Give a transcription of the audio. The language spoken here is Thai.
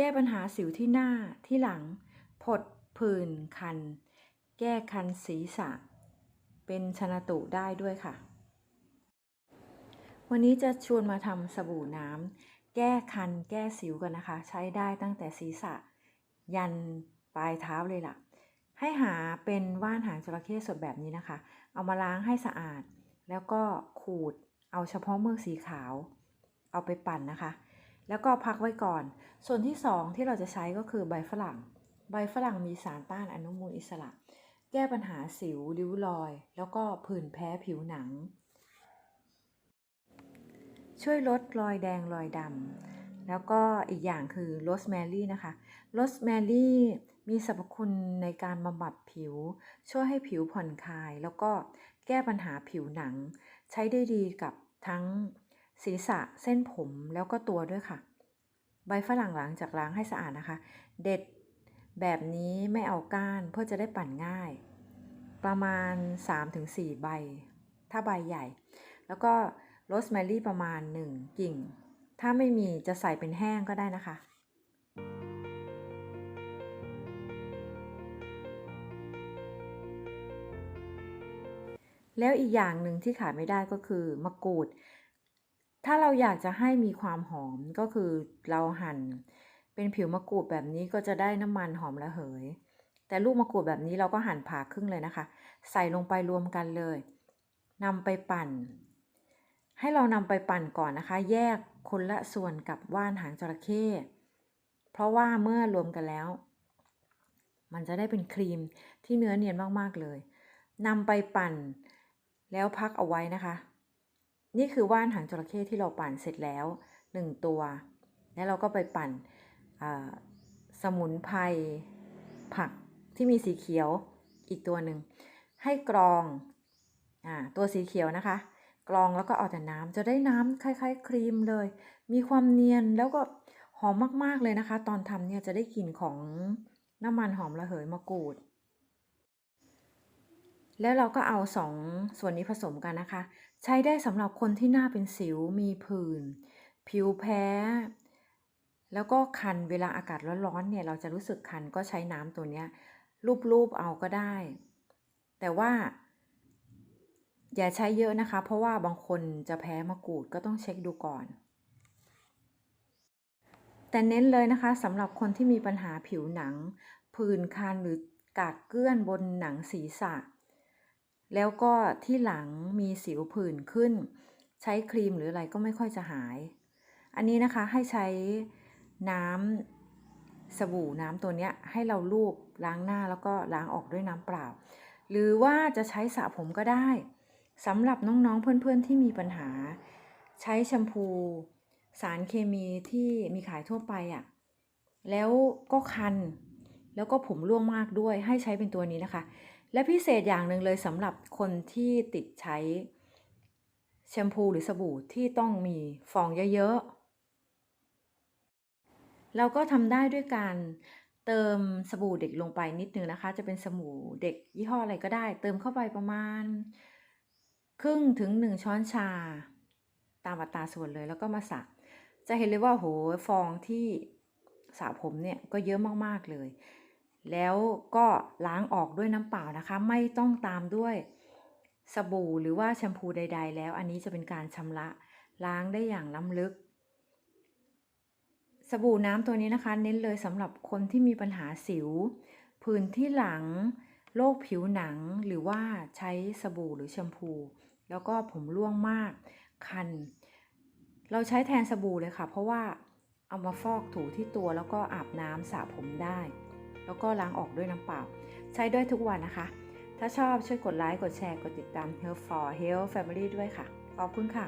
แก้ปัญหาสิวที่หน้าที่หลัง ผดผื่นคัน แก้คันศีรษะ เป็นชนตุได้ด้วยค่ะ วันนี้จะชวนมาทำสบู่น้ำแก้คันแก้สิวกันนะคะ ใช้ได้ตั้งแต่ศีรษะ ยันปลายเท้าเลยล่ะ ให้หาเป็นว่านหางจระเข้สดแบบนี้นะคะ เอามาล้างให้สะอาด แล้วก็ขูดเอาเฉพาะเมือกสีขาว เอาไปปั่นนะคะ แล้วก็พักไว้ก่อน ส่วนที่สองที่เราจะใช้ก็คือใบฝรั่ง ใบฝรั่งมีสารต้านอนุมูลอิสระ แก้ปัญหาสิวริ้วรอย แล้วก็ผื่นแพ้ผิวหนัง ช่วยลดรอยแดงรอยดำแล้วก็อีกอย่างคือโรสแมรี่นะคะโรสแมรี่มีสรรพคุณในการบำบัดผิว ช่วยให้ผิวผ่อนคลาย แล้วก็แก้ปัญหาผิวหนัง ใช้ได้ดีกับทั้ง ศีรษะเส้นผมแล้วก็ตัวด้วยค่ะ ใบฝรั่งหลังจากล้างให้สะอาดนะคะ เด็ดแบบนี้ไม่เอาก้านเพื่อจะได้ปั่นง่าย ประมาณ 3-4 ใบ ถ้าใบใหญ่ แล้วก็โรสแมรี่ประมาณ 1 กิ่ง ถ้าไม่มีจะใส่เป็นแห้งก็ได้นะคะแล้วอีกอย่างหนึ่งที่ขาดไม่ได้ก็คือมะกรูด ถ้าเราอยากจะให้มีความหอมก็คือเราหั่นเป็นผิวมะกรูดแบบนี้ก็จะได้น้ำมันหอมระเหย แต่ลูกมะกรูดแบบนี้เราก็หั่นผ่าครึ่งเลยนะคะ ใส่ลงไปรวมกันเลยนำไปปั่น ให้เรานำไปปั่นก่อนนะคะ แยกคนละส่วนกับว่านหางจระเข้เพราะว่าเมื่อรวมกันแล้ว มันจะได้เป็นครีมที่เนื้อเนียนมากๆเลยนำไปปั่นแล้วพักเอาไว้นะคะ นี่คือว่านหางจระเข้ที่เราปั่นเสร็จแล้ว 1 ตัว แล้วเราก็ไปปั่นสมุนไพรผักที่มีสีเขียวอีกตัวหนึ่งให้กรองอตัวสีเขียวนะคะ กรองแล้วก็เอาแต่น้ำจะได้น้ำคล้าย ๆ ครีมเลย มีความเนียนแล้วก็หอมมากๆเลยนะคะ ตอนทำเนี่ยจะได้กลิ่นของน้ำมันหอมระเหยมะกรูด แล้วเราก็เอาสองส่วนนี้ผสมกันนะคะ ใช้ได้สำหรับคนที่หน้าเป็นสิวมีผื่น ผิวแพ้ แล้วก็คันเวลาอากาศร้อนๆเนี่ยเราจะรู้สึกคันก็ใช้น้ำตัวเนี้ยรูปๆเอาก็ได้ แต่ว่า อย่าใช้เยอะนะคะ เพราะว่าบางคนจะแพ้มะกรูดก็ต้องเช็คดูก่อน แต่เน้นเลยนะคะสำหรับคนที่มีปัญหาผิวหนัง ผื่นคันหรือกากเกลื่อนบนหนังศีรษะ แล้วก็ที่หลังมีสิวผื่นขึ้น ใช้ครีมหรืออะไรก็ไม่ค่อยจะหาย อันนี้นะคะให้ใช้น้ำสบู่น้ำตัวเนี้ยให้เราลูบล้างหน้าแล้วก็ล้างออกด้วยน้ำเปล่า หรือว่าจะใช้สระผมก็ได้สำหรับน้องๆเพื่อนๆที่มีปัญหา ใช้แชมพู สารเคมีที่มีขายทั่วไปอะ่ะแล้วก็คัน แล้วก็ผมร่วงมากด้วยให้ใช้เป็นตัวนี้นะคะ และพิเศษอย่างหนึ่งเลยสำหรับคนที่ติดใช้แชมพูหรือสบู่ที่ต้องมีฟองเยอะๆ เราก็ทำได้ด้วยการเติมสบู่เด็กลงไปนิดนึงนะคะ จะเป็นสบู่เด็กยี่ห้ออะไรก็ได้ เติมเข้าไปประมาณ ครึ่งถึงหนึ่งช้อนชา ตามอัตราส่วนเลยแล้วก็มาสระจะเห็นเลยว่าโหฟองที่สระผมเนี่ยก็เยอะมากๆเลย แล้วก็ล้างออกด้วยน้ำเปล่านะคะ ไม่ต้องตามด้วยสบู่หรือว่าแชมพูใด ๆ แล้ว อันนี้จะเป็นการชำระล้างได้อย่างล้ำลึก สบู่น้ำตัวนี้นะคะ เน้นเลยสำหรับคนที่มีปัญหาสิว ผื่นที่หลังโรคผิวหนังหรือว่าใช้สบู่หรือแชมพู แล้วก็ผมร่วงมาก คัน เราใช้แทนสบู่เลยค่ะ เพราะว่าเอามาฟอกถูที่ตัวแล้วก็อาบน้ำสระผมได้ แล้วก็ล้างออกด้วยน้ำเปล่า ใช้ด้วยทุกวันนะคะ ถ้าชอบช่วยกดไลค์ กดแชร์ กดติดตาม Health for Health Family ด้วยค่ะ ขอบคุณค่ะ